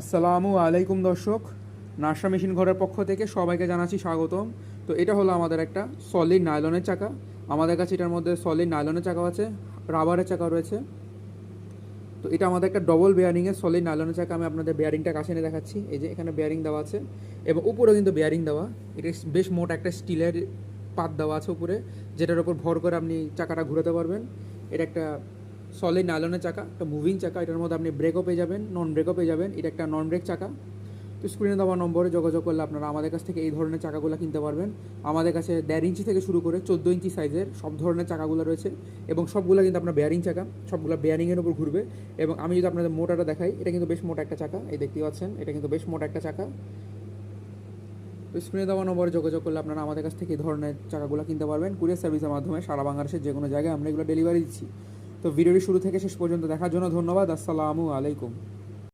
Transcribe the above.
আসসালামু আলাইকুম দর্শক। নাসা মেশিন ঘরের পক্ষ থেকে সবাইকে জানাচ্ছি স্বাগতম। তো এটা হলো আমাদের একটা সলিড নাইলনের চাকা। আমাদের কাছে এটার মধ্যে সলিড নাইলনের চাকা আছে রাবারের চাকা রয়েছে। তো এটা আমাদের একটা ডবল বেয়ারিংয়ের সলিড নাইলনের চাকা। আমি আপনাদের বেয়ারিংটা কাছে এনে দেখাচ্ছি। এই যে এখানে বেয়ারিং দেওয়া আছে এবং উপরেও কিন্তু বেয়ারিং দেওয়া। এটা বেশ মোটা একটা স্টিলের পাত দেওয়া আছে উপরে, যেটার উপর ভর করে আপনি চাকাটা ঘুরাতে পারবেন। এটা একটা সলিড নাইলনের চাকা, একটা মুভিং চাকা, এটার মধ্যে আপনি ব্রেকও পেয়ে যাবেন নন ব্রেকও পেয়ে যাবেন, এটা একটা নন ব্রেক চাকা। তো স্ক্রিনে দেওয়া নম্বরে যোগাযোগ করলে আপনারা আমাদের কাছ থেকে এই ধরনের চাকাগুলো কিনতে পারবেন। আমাদের কাছে দেড় ইঞ্চি থেকে শুরু করে চোদ্দ ইঞ্চি সাইজের সব ধরনের চাকাগুলো রয়েছে এবং সবগুলো কিন্তু আপনার বেয়ারিং চাকা, সবগুলো বেয়ারিংয়ের উপর ঘুরবে এবং আমি যদি আপনাদের মোটাটা দেখাই, এটা কিন্তু বেশ মোটা একটা চাকা, এই দেখতে পাচ্ছেন, এটা কিন্তু বেশ মোটা একটা চাকা। তো স্ক্রিনে দেওয়া নম্বরে যোগাযোগ করলে আপনারা আমাদের কাছ থেকে এই ধরনের চাকাগুলো কিনতে পারবেন। কুরিয়ার সার্ভিসের মাধ্যমে সারা বাংলাদেশের যে কোনো জায়গায় আমরা এগুলো ডেলিভারি দিচ্ছি। তো ভিডিওটি শুরু থেকে শেষ পর্যন্ত দেখার জন্য ধন্যবাদ। আসসালামু আলাইকুম।